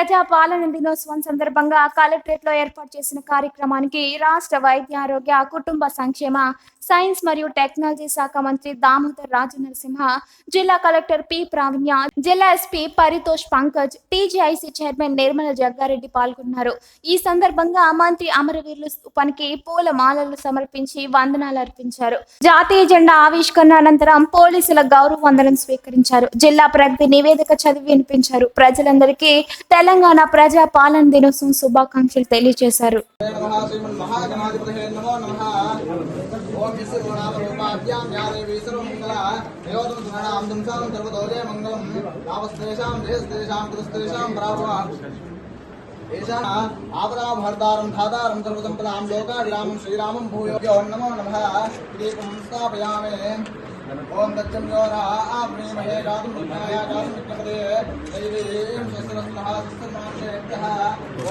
ప్రజాపాలన దినోత్సవం సందర్భంగా కలెక్టరేట్లో ఏర్పాటు చేసిన కార్యక్రమానికి రాష్ట్ర వైద్య ఆరోగ్య కుటుంబ సంక్షేమ సైన్స్ మరియు టెక్నాలజీ శాఖ మంత్రి దామోదర్ రాజు నరసింహ జిల్లా కలెక్టర్ పి ప్రావీణ్య జిల్లా SP Paritosh Pankaj TGIC chairman Nirmala Jaggareddy పాల్గొన్నారు. ఈ సందర్భంగా మంత్రి అమరవీరుల స్థూపానికి పూల మాలలు సమర్పించి వందనాలు అర్పించారు. జాతీయ జెండా ఆవిష్కరణ అనంతరం పోలీసుల గౌరవ వందనం స్వీకరించారు. జిల్లా ప్రగతి నివేదిక చదివి వినిపించారు. ప్రజలందరికీ తెలంగాణ తెలంగాణ ప్రజా పాలన దినోత్సవం శుభాకాంక్షలు తెలియజేశారు. మంగళం श्रीमन्महागणाधिपतये नमो नमः ओम विश्वगुणावरूपाभ्यां या देवी सर्वमङ्गला निरोधं सुगणां दुंसां सर्वतोजय मङ्गलं तावस्तेषां देहस्तेषां कृतस्तेषां प्राभवा येषाम् आपदाभर्तारं धातारं सर्वसम्पदां लोकाभिरामं श्रीरामं भूयो नमो नमः दीपं स्थापयामि ॐ दत्यं यो न आप्रीमहे गातुं विज्ञाय गातुं विज्ञपदे दैवीं शस्त्रस्तः शस्त्रमाशेभ्यः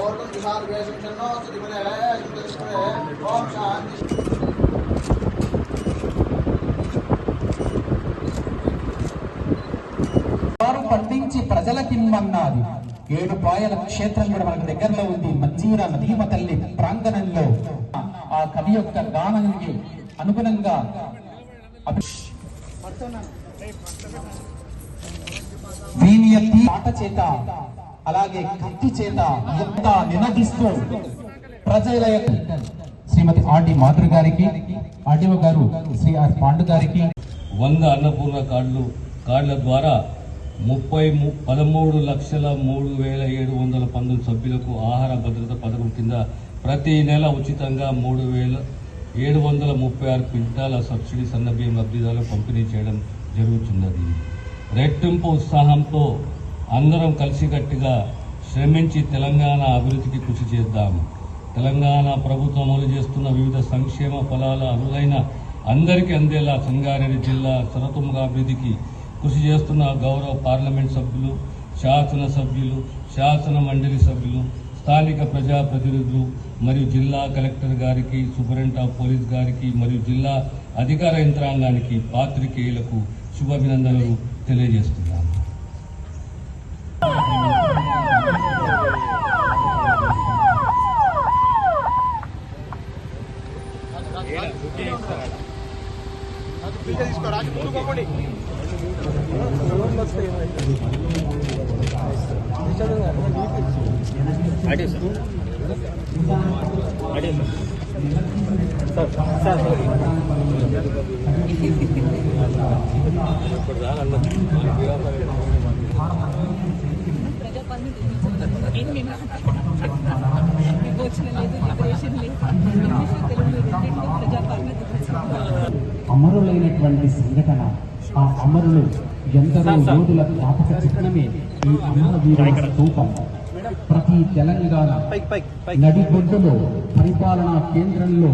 ॐ दिशाद्वेषं शन्नो सुधिपदे युद्धस्पदे ॐ शान्ति వారు పండించి ప్రజలకిమ్మన్నది ఏడు పాయల క్షేత్రం కూడా మనకు దగ్గరలో ఉంది. మంజీరా నదీమ తల్లి ప్రాంగణంలో. ఆ కవి యొక్క గానానికి అనుగుణంగా దీని పాట చేత అలాగే కత్తి చేత ఎంత నినదిస్తూ ప్రజల శ్రీమతి ఆర్డి మాధురి గారికి ఆర్డీఓ గారు శ్రీ ఆర్ పాండు గారికి. వంద అన్నపూర్ణ కార్డులు కార్డుల ద్వారా ముప్పై ము- పదమూడు లక్షల మూడు వేల ఏడు వందల పంతొమ్మిది సభ్యులకు ఆహార భద్రత పథకం కింద ప్రతి నెల ఉచితంగా మూడు వేల ఏడు వందల ముప్పై ఆరు క్వింటాల సబ్సిడీ సన్నబియ్యం లబ్ధిదారులు పంపిణీ చేయడం జరుగుతున్నది. రెట్టింపు ఉత్సాహంతో అందరం కలిసికట్టుగా శ్రమించి తెలంగాణ అభివృద్ధికి కృషి చేద్దాం. తెలంగాణ ప్రభుత్వం అమలు చేస్తున్న వివిధ సంక్షేమ ఫలాల అర్హులైన అందరికీ అందేలా సంగారెడ్డి జిల్లా సరతుముగా అభివృద్ధికి కృషి చేస్తున్న గౌరవ పార్లమెంట్ సభ్యులు శాసన సభ్యులు శాసన మండలి సభ్యులు స్థానిక ప్రజాప్రతినిధులు మరియు జిల్లా కలెక్టర్ గారికి సూపరింటెండెంట్ ఆఫ్ పోలీస్ గారికి మరియు జిల్లా అధికార యంత్రాంగానికి పాత్రికేయులకు శుభాభినందనలు తెలియజేస్తుంది విమోచన లేదు లిబరేషన్ అమరులైనటువంటి సంఘటన ఆ అమరులు ఎందరో యోధుల జ్ఞాపక చిహ్నమే ఈ అమరవీరుల స్థూపం. ప్రతి తెలంగాణ నడిబొడ్డులో పరిపాలనా కేంద్రంలో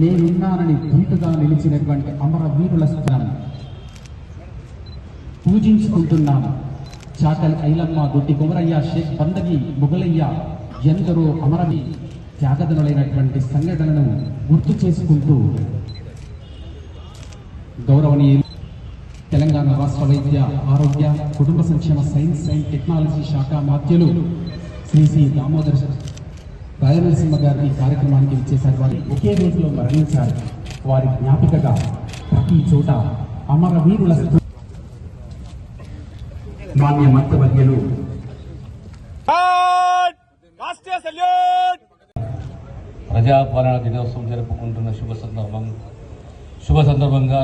నేనున్నానని ధీటుగా నిలిచినటువంటి అమరవీరుల స్థానం పూజించుకుంటున్నాను. చాకలి ఐలమ్మ దొడ్డి కుమరయ్య షేక్ బందగి మొగలయ్య ఎందరో అమరవి త్యాగదనులైనటువంటి సంఘటనను గుర్తు చేసుకుంటూ గౌరవనీయులు తెలంగాణ రాష్ట్ర వైద్య ఆరోగ్య కుటుంబ సంక్షేమ సైన్స్ అండ్ టెక్నాలజీ శాఖ మాధ్యులు శ్రీ శ్రీ దామోదర్ రాయలసీమ గారి ఈ కార్యక్రమానికి ఇచ్చేశారు వారి ఒకే రోజులో మరణించారు. వారి జ్ఞాపికగా ప్రతి చోట అమరవీరుల మాన్య మంత్రివర్యులు ప్రజాపాలన దినోత్సవం జరుపుకుంటున్న శుభ సందర్భం శుభ సందర్భంగా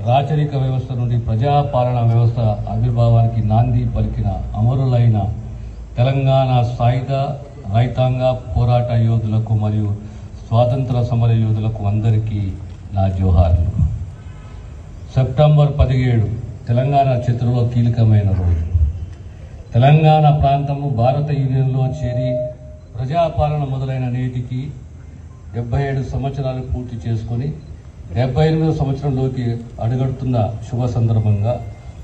రాచరిక వ్యవస్థ నుండి ప్రజాపాలన వ్యవస్థ ఆవిర్భావానికి నాంది పలికిన అమరులైన తెలంగాణ సాయుధ రైతాంగ పోరాట యోధులకు మరియు స్వాతంత్ర సమర యోధులకు అందరికీ నా జోహార్లు. సెప్టెంబర్ పదిహేడు తెలంగాణ చరిత్రలో కీలకమైన రోజు. తెలంగాణ ప్రాంతము భారత యూనియన్లో చేరి ప్రజాపాలన మొదలైన నేటికి డెబ్బై ఏడు సంవత్సరాలు పూర్తి చేసుకొని డెబ్బై ఎనిమిదో సంవత్సరంలోకి అడుగడుతున్న శుభ సందర్భంగా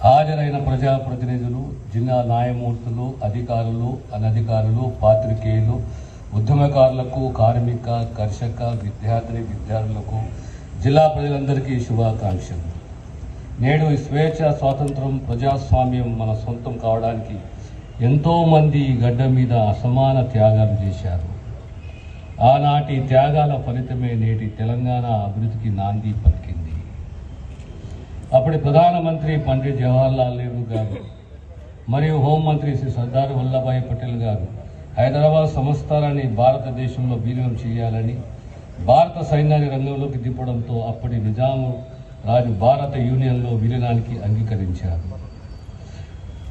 హాజరైన ప్రజాప్రతినిధులు జిల్లా న్యాయమూర్తులు అధికారులు అనధికారులు పాత్రికేయులు ఉద్యమకారులకు కార్మిక కర్షక విద్యార్థిని విద్యార్థులకు జిల్లా ప్రజలందరికీ శుభాకాంక్షలు. నేడు స్వేచ్ఛ స్వాతంత్రం ప్రజాస్వామ్యం మన సొంతం కావడానికి ఎంతోమంది ఈ గడ్డ మీద అసమాన త్యాగాలు చేశారు. ఆనాటి త్యాగాల ఫలితమే నేటి తెలంగాణ అభివృద్ధికి నాంది పలికింది. అప్పటి ప్రధానమంత్రి పండిట్ జవహర్లాల్ నెహ్రూ గారు మరియు హోంమంత్రి శ్రీ సర్దార్ వల్లభాయ్ పటేల్ గారు హైదరాబాద్ సంస్థానాన్ని భారతదేశంలో విలీనం చేయాలని భారత సైన్యాన్ని రంగంలోకి దింపడంతో అప్పటి నిజాము రాజు భారత యూనియన్లో విలీనానికి అంగీకరించారు.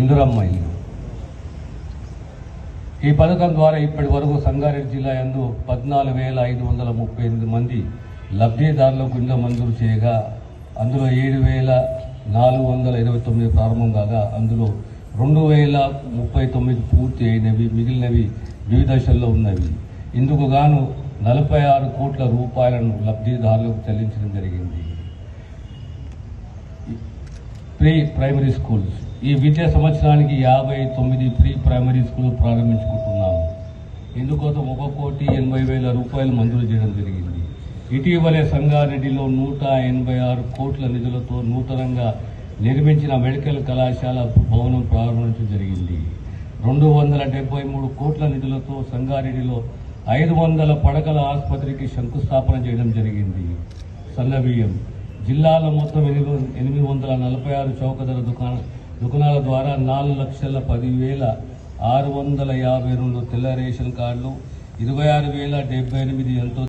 ఇందురమ్మ ఇల్లు ఈ పథకం ద్వారా ఇప్పటి వరకు సంగారెడ్డి జిల్లా యందు పద్నాలుగు వేల ఐదు వందల ముప్పై ఎనిమిది మంది లబ్ధిదారులకు ఇండ్ల మంజూరు చేయగా అందులో ఏడు వేల నాలుగు వందల ఇరవై తొమ్మిది ప్రారంభం కాగా అందులో రెండు వేల ముప్పై తొమ్మిది పూర్తి అయినవి మిగిలినవి వివిధ దశల్లో ఉన్నవి. ఇందుకు గాను నలభై ఆరు కోట్ల రూపాయలను లబ్ధిదారులకు చెల్లించడం జరిగింది. Pre primary schools. ఈ విద్యా సంవత్సరానికి యాభై తొమ్మిది ప్రీ ప్రైమరీ స్కూల్ ప్రారంభించుకుంటున్నాము. ఇందుకోసం ఒక కోటి ఎనభై వేల రూపాయలు మంజూరు చేయడం జరిగింది. ఇటీవలే సంగారెడ్డిలో నూట ఎనభై ఆరు కోట్ల నిధులతో నూతనంగా నిర్మించిన మెడికల్ కళాశాల భవనం ప్రారంభించడం జరిగింది. రెండు వందల డెబ్బై మూడు కోట్ల నిధులతో సంగారెడ్డిలో ఐదు వందల పడకల ఆసుపత్రికి శంకుస్థాపన చేయడం జరిగింది. సన్నబియ్యం. జిల్లాలో మొత్తం ఎనిమిది ఎనిమిది వందల నలభై ఆరు చౌకధర దుకాణం దుకాణాల ద్వారా నాలుగు లక్షల పదివేల ఆరు వందల యాభై రెండు తెల్ల రేషన్ కార్డులు ఇరవై ఆరు వేల డెబ్బై ఎనిమిది ఎంతో